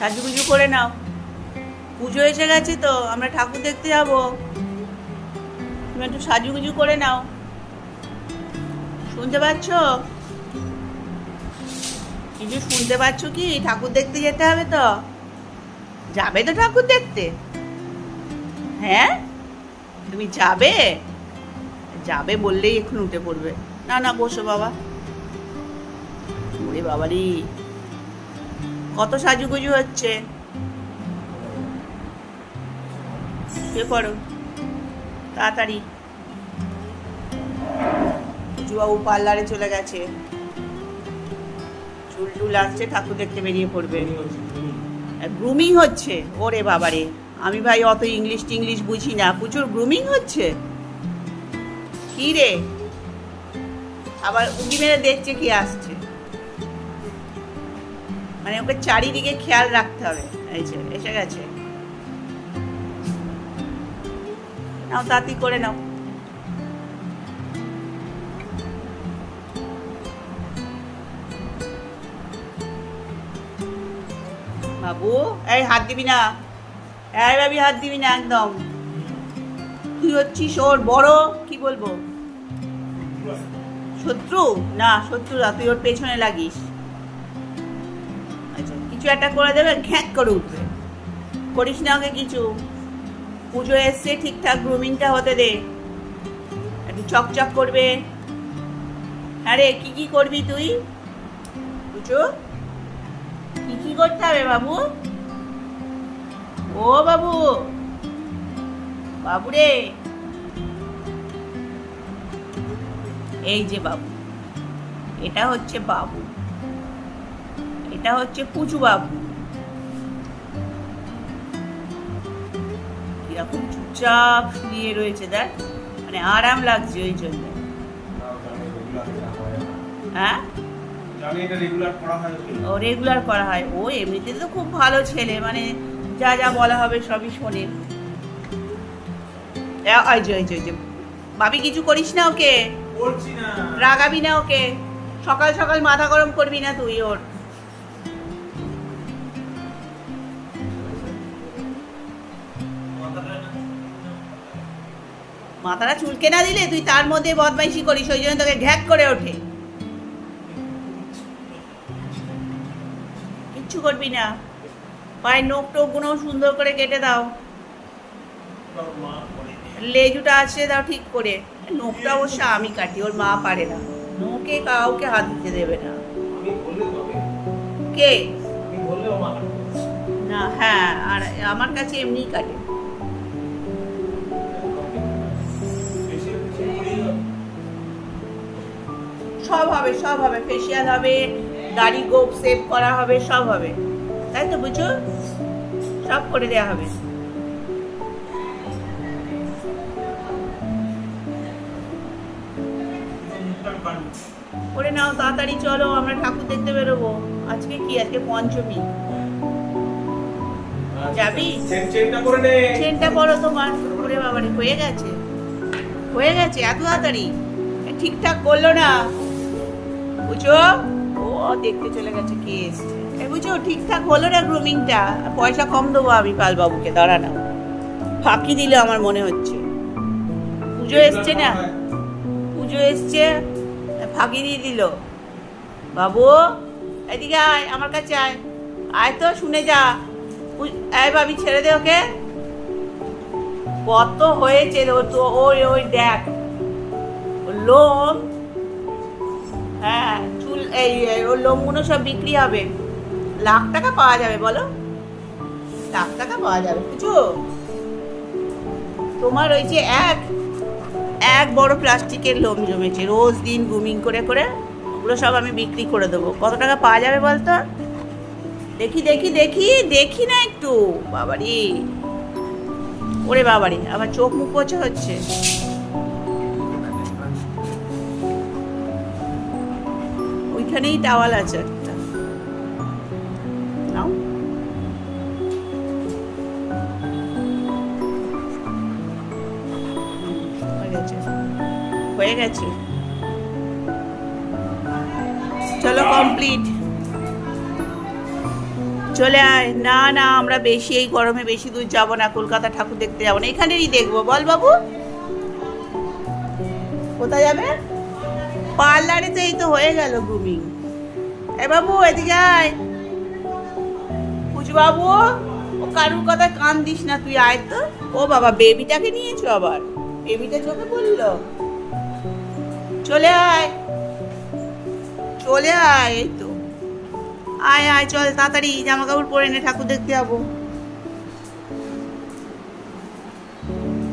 সাজুগুজু করে নাও। পুজো এসে গেছে তো, আমরা ঠাকুর দেখতে যাব। তুমি একটু সাজুগুজু করে নাও। শুনতে পাচ্ছ? কিছু শুনতে পাচ্ছ কি? ঠাকুর দেখতে যেতে হবে তো। যাবে তো ঠাকুর দেখতে? হ্যাঁ? তুমি যাবে? যাবে বললেই এখন উঠে পড়বে। না না, বসো বাবা। ওরে বাবারি। কত সাজুগুজু হচ্ছে। তাড়াতাড়ি। পুজুবাবু পার্লারে চলে গেছে। চুল টুল আসছে, ঠাকুর দেখতে বেরিয়ে পড়বে। গ্রুমিং হচ্ছে, ওরে বাবারে। আমি ভাই অত ইংলিশ টিংলিশ বুঝি না, প্রচুর গ্রুমিং হচ্ছে। কি রে? আবার উঁকি মেরে দেখছে কি আসছে। মানে ওকে চারিদিকে খেয়াল রাখতে হবে। এই যে, এসে গেছে। নাও তাড়াতাড়ি করে নাও। বাবু, এই হাত দিবি না। এই ভাবি, হাত দিবি না একদম। তুই হচ্ছিস ওর? বড়? কি বলব? শত্রু? না শত্রু না, তুই ওর পেছনে লাগিস। কিছু একটা করে দেবে, ঘ্যাঁক করে উঠবে। করিস না ওকে কিছু। পুজো এসছে, ঠিকঠাক গ্রুমিংটা হতে দে। একটু চকচক করবে। হ্যাঁ রে কি কি করবি তুই? পুজো কি কি করতে হবে বাবু? ও বাবু! বাবু রে এই যে বাবু। এটা হচ্ছে বাবু। এটা হচ্ছে পুচু বাবু কীরকম চুপচাপ শুয়ে রয়েছে দেখ। মানে আরাম লাগছে ওই জন্য। হ্যাঁ। ও রেগুলার করা হয়। ও এমনিতে তো খুব ভালো ছেলে মানে যা যা বলা হবে সবই শোনে। ওই যে ওই যে ওই যে। ভাবি কিছু করিস না ওকে? রাগাবি না ওকে? সকাল সকাল মাথা গরম করবি না তুই ওর? মাথাটা চুলকে না দিলে তুই তার মধ্যে বদমাইশি করিস ওই জন্য তোকে ঘ্যাক করে ওঠে। কিচ্ছু করবি না। পায়ের নোক টোকগুলো সুন্দর করে কেটে দাও। লেজুটা আছে দাও ঠিক করে। নোকটা অবশ্য আমি কাটি ওর মা পারে না। নোকে কাউকে হাত দিতে দেবে না। কে। না হ্যাঁ আর আমার কাছে এমনিই কাটে। সব হবে সব হবে। ফেসিয়াল হবে দাড়ি গোপ সেভ করা হবে সব হবে। তাই তো বুঝো সব করে দেওয়া হবে। করে নাও তাড়াতাড়ি চলো আমরা ঠাকুর দেখতে বেরোবো। আজকে কি? আজকে পঞ্চমী। যাবি? চেন চেনটা করে নে। চেনটা পড়ো তোমার। ওরে বাবারে হয়ে গেছে। হয়ে গেছে এত তাড়াতাড়ি। ঠিকঠাক করল না। বুঝো? ও দেখতে চলে গেছে কে এসছে বুঝো ঠিকঠাক হলো না গ্রুমিংটা পয়সা কম দেবো আমি পালবাবুকে দাঁড়া না ফাঁকি দিলে আমার মনে হচ্ছে। পুজো এসছে না? পুজো এসছে? ফাঁকি দিয়ে দিল। বাবু এদিকে আয় আমার কাছে আয়। আয় তো শুনে যা। এই ভাবি ছেড়ে দে ওকে। কত হয়েছে তো ওই ওই দেখ। লোম হ্যাঁ চুল, এই ওর লোমগুলো সব বিক্রি হবে। লাখ টাকা পাওয়া যাবে, বলো? লাখ টাকা পাওয়া যাবে, বুঝছ? তোমার ওই যে এক এক বড় প্লাস্টিকের লোম জমেছে, রোজ দিন গুমিং করে করে, ওগুলো সব আমি বিক্রি করে দেবো। কত টাকা পাওয়া যাবে বলতো? দেখি দেখি দেখি দেখি না একটু। বাবারি। ওরে বাবারি, আবার চোখ মুখ পোছা হচ্ছে। ওইখানেই টাওয়াল আছে একটা। নাও। হয়ে গেছে। হয়ে গেছে। চলো কমপ্লিট চলে আয়। না না আমরা বেশি এই গরমে বেশি দূর যাব না। কলকাতা ঠাকুর দেখতে যাব না। এখানেরই দেখব। বল বাবু। কোথায় যাবে? পার্লারে তো এই তো হয়ে গেল গ্রুমিং এ বাবু, এদিকে আয়। বাবু ও কারুর কথা কান দিস না তুই, আয় তো। ও বাবা, বেবিটাকে নিয়েছো আবার? বেবিটা চোখে পড়ল। চলে আয়। চলে আয়, এই তো। আয় আয়, চল, তাড়াতাড়ি জামা কাপড় পরে নে, ঠাকুর দেখতে যাব।